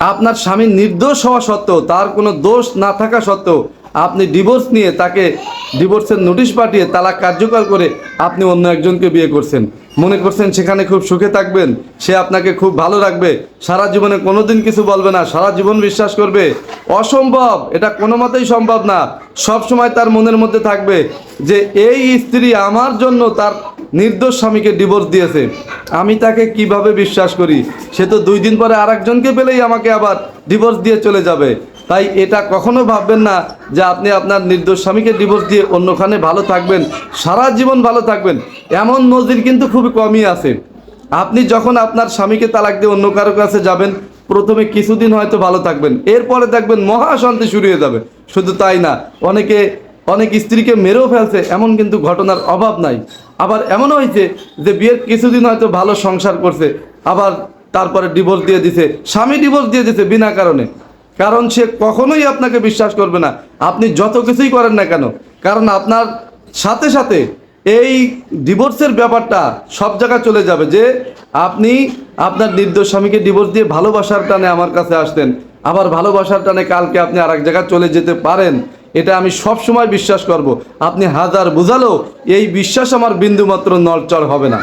আপনার স্বামী নির্দোষ হওয়া সত্ত্বেও, তার কোনো দোষ না থাকা সত্ত্বেও আপনি ডিভোর্স নিয়ে তাকে ডিভোর্সের নোটিশ পাঠিয়ে তালাক কার্যকর করে আপনি অন্য একজনকে বিয়ে করছেন। মনে করছেন সেখানে খুব সুখে থাকবেন, সে আপনাকে খুব ভালো রাখবে, সারা জীবনে কোনোদিন কিছু বলবে না, সারা জীবন বিশ্বাস করবে। অসম্ভব! এটা কোনো মতেই সম্ভব না। সব সময় তার মনের মধ্যে থাকবে যে, এই স্ত্রী আমার জন্য তার নির্দোষ স্বামীকে ডিভোর্স দিয়েছে। আমি তাকে কীভাবে বিশ্বাস করি? সে তো দুই দিন পরে আরেকজনকে পেলেই আমাকে আবার ডিভোর্স দিয়ে চলে যাবে। তাই এটা কখনো ভাববেন না যে আপনি আপনার নির্দোষ স্বামীকে ডিভোর্স দিয়ে অন্যখানে ভালো থাকবেন, সারা জীবন ভালো থাকবেন। এমন নজির কিন্তু খুবই কমই আছে। আপনি যখন আপনার স্বামীকে তালাক দিয়ে অন্য কারও কাছে যাবেন, প্রথমে কিছুদিন হয়তো ভালো থাকবেন। এরপরে দেখবেন মহাশান্তি শুরু হয়ে যাবে। শুধু তাই না, অনেকে, অনেক স্ত্রীকে মেরেও ফেলছে, এমন কিন্তু ঘটনার অভাব নাই। আবার এমনও হয়েছে যে বিয়ের কিছুদিন হয়তো ভালো সংসার করছে, আবার তারপরে ডিভোর্স দিয়ে দিছে। স্বামী ডিভোর্স দিয়ে দিছে বিনা কারণে। কারণ সে কখনোই আপনাকে বিশ্বাস করবে না। আপনি যত কিছুই করেন না কেন, কারণ আপনার সাথে সাথে এই ডিভোর্সের ব্যাপারটা সব জায়গায় চলে যাবে যে আপনি আপনার নির্দোষ স্বামীকে ডিভোর্স দিয়ে ভালোবাসার টানে আমার কাছে আসতেন, আবার ভালোবাসার টানে কালকে আপনি আর এক জায়গায় চলে যেতে পারেন। এটা আমি সব সময় বিশ্বাস করব। আপনি হাজার বুঝালেও এই বিশ্বাস আমার বিন্দুমাত্র নড়চড় হবে না।